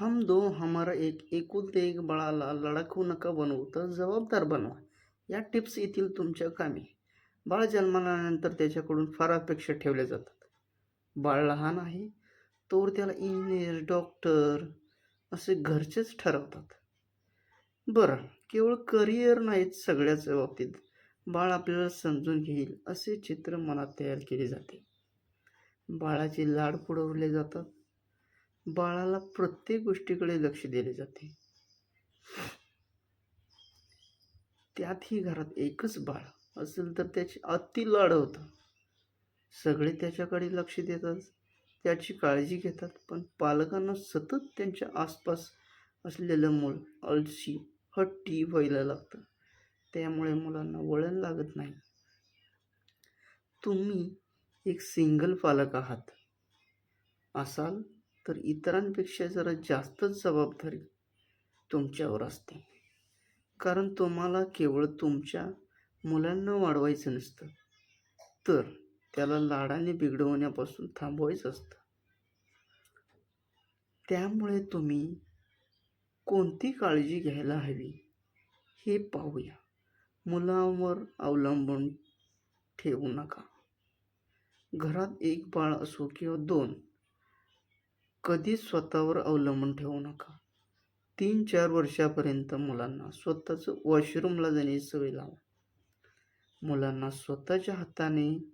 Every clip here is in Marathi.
हम दो हमारा एक एकुलते एक बाळाला लडाखू नका बनवू तर जबाबदार बनवा. या टिप्स येतील तुमच्या कामी. बाळ जन्मानंतर त्याच्याकडून फार अपेक्षा ठेवल्या जातात. बाळ लहान आहे तोवर त्याला इंजिनियर डॉक्टर असे घरचेच ठरवतात. बरं केवळ करिअर नाहीत सगळ्याच बाबतीत बाळ आपल्याला समजून घेईल असे चित्र मनात तयार केले जाते. बाळाचे लाड पुरवले जातात. बाळाला प्रत्येक गोष्टीकडे लक्ष दिले जाते. त्यातही घरात एकच बाळ असेल तर त्याची अति लाड होतं. सगळे त्याच्याकडे लक्ष देतात त्याची काळजी घेतात पण पालकांना सतत त्यांच्या आसपास असलेलं मूल अळशी हट्टी व्हायला लागतं. त्यामुळे मुलांना वळण लागत नाही. तुम्ही एक सिंगल पालक आहात. असाल तर इतरांपेक्षा जरा जास्तच जबाबदारी तुमच्यावर असते. कारण तुम्हाला केवळ तुमच्या मुलांना वाढवायचं नसतं तर त्याला लाडाने बिघडवण्यापासून थांबवायचं असतं. त्यामुळे तुम्ही कोणती काळजी घ्यायला हवी हे पाहूया. मुलांवर अवलंबून ठेवू नका. घरात एक बाळ असो किंवा दोन कधीच स्वतःवर अवलंबून ठेवू नका. तीन चार वर्षापर्यंत मुलांना स्वतःचं वॉशरूमला जाण्याची सवय लावा. मुलांना स्वतःच्या हाताने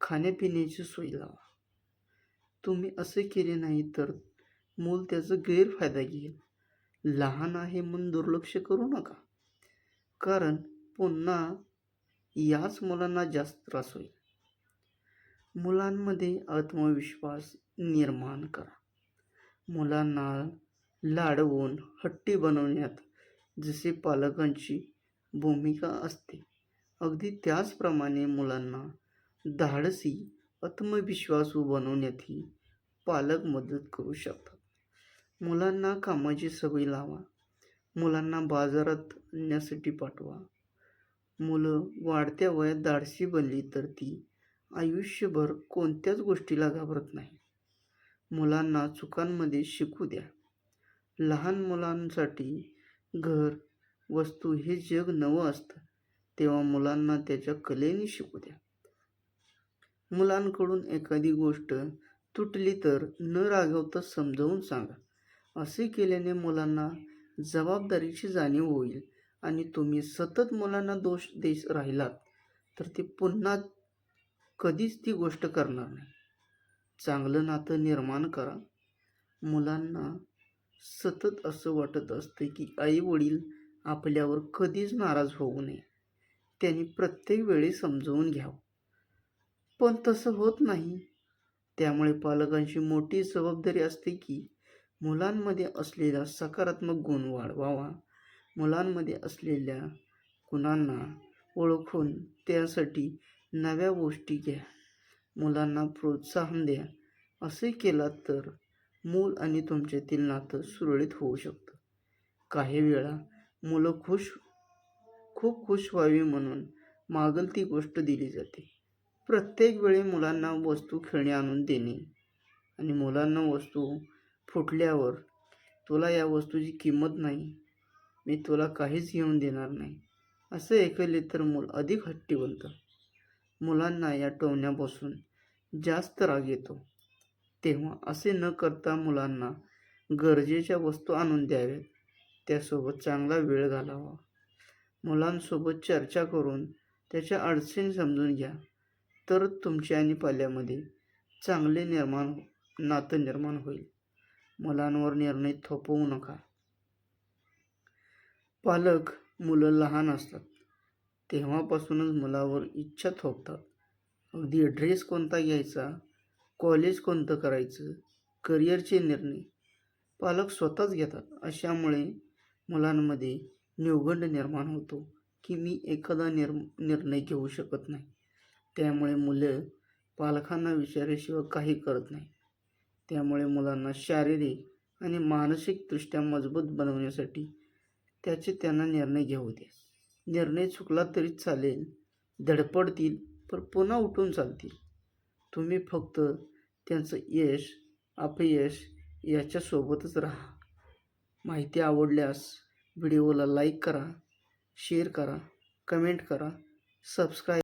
खाण्यापिण्याची सोय लावा. तुम्ही असे केले नाही तर मूल त्याचा गैरफायदा घेईल. लहान आहे म्हणून दुर्लक्ष करू नका. कारण पुन्हा याच मुलांना जास्त त्रास होईल. मुलांमध्ये आत्मविश्वास निर्माण करा. मुलांना लाडवून हट्टी बनवण्यात जसे पालकांची भूमिका असते. अगदी त्याचप्रमाणे मुलांना धाडसी आत्मविश्वासू बनवण्यातही पालक मदत करू शकतात. मुलांना कामाची सवय लावा. मुलांना बाजारात आणण्यासाठी पाठवा. मुलं वाढत्या वयात धाडसी बनली तर ती आयुष्यभर कोणत्याच गोष्टीला घाबरत नाही मुलांना चुकांमध्ये शिकू द्या. लहान मुलांसाठी घर वस्तू हे जग नवं असतं. तेव्हा मुलांना त्याच्या कलेने शिकू द्या. मुलांकडून एखादी गोष्ट तुटली तर न रागवता समजावून सांगा. असे केल्याने मुलांना जबाबदारीची जाणीव होईल आणि तुम्ही सतत मुलांना दोष देश राहिलात तर ते पुन्हा कधीच ती गोष्ट करणार नाही. चांगलं नातं निर्माण करा. मुलांना सतत असं वाटत असतं की आई वडील आपल्यावर कधीच नाराज होऊ नये. त्यांनी प्रत्येक वेळी समजवून घ्यावं. पण तसं होत नाही. त्यामुळे पालकांची मोठी जबाबदारी असते की मुलांमध्ये असलेला सकारात्मक गुण वाढवावा. मुलांमध्ये असलेल्या गुणांना ओळखून त्यासाठी नव्या गोष्टी घ्या. मुलांना प्रोत्साहन द्या. असे केलात तर मूल आणि तुमच्यातील नातं सुरळीत होऊ शकतं. काही वेळा मुलं खुश खूप खुश व्हावी म्हणून मागल ती गोष्ट दिली जाते. प्रत्येक वेळी मुलांना वस्तू खेळणे आणून देणे आणि मुलांना वस्तू फुटल्यावर तुला या वस्तूची किंमत नाही मी तुला काहीच घेऊन देणार नाही असं ऐकले तर मूल अधिक हट्टी बनतं मुलांना या टोवण्यापासून जास्त राग येतो. तेव्हा असे न करता मुलांना गरजेच्या वस्तू आणून द्याव्यात त्यासोबत चांगला वेळ घालावा. मुलांसोबत चर्चा करून त्याच्या अडचणी समजून घ्या. तर तुमच्या आणि पाल्यामध्ये चांगले निर्माण हो-, नातं निर्माण होईल. मुलांवर निर्णय थोपवू नका. पालक मुलं लहान असतात. तेव्हापासूनच मुलावर इच्छा थोपतात. अगदी ड्रेस कोणता घ्यायचा कॉलेज कोणतं करायचं करिअरचे निर्णय पालक स्वतःच घेतात. अशामुळे मुलांमध्ये निवगंड निर्माण होतो की मी एखादा निर निर्णय घेऊ शकत नाही. त्यामुळे मुलं पालकांना विचारल्याशिवाय काही करत नाही. त्यामुळे मुलांना शारीरिक आणि मानसिकदृष्ट्या मजबूत बनवण्यासाठी त्याचे त्यांना निर्णय घेऊ दे निर्णय चुकला तरी चालेल. धडपडतील पण पुन्हा उठून चालतील. तुम्ही फक्त त्यांचं यश अपयश याच्यासोबतच राहा. माहिती आवडल्यास व्हिडिओला लाईक करा शेअर करा कमेंट करा सबस्क्राईब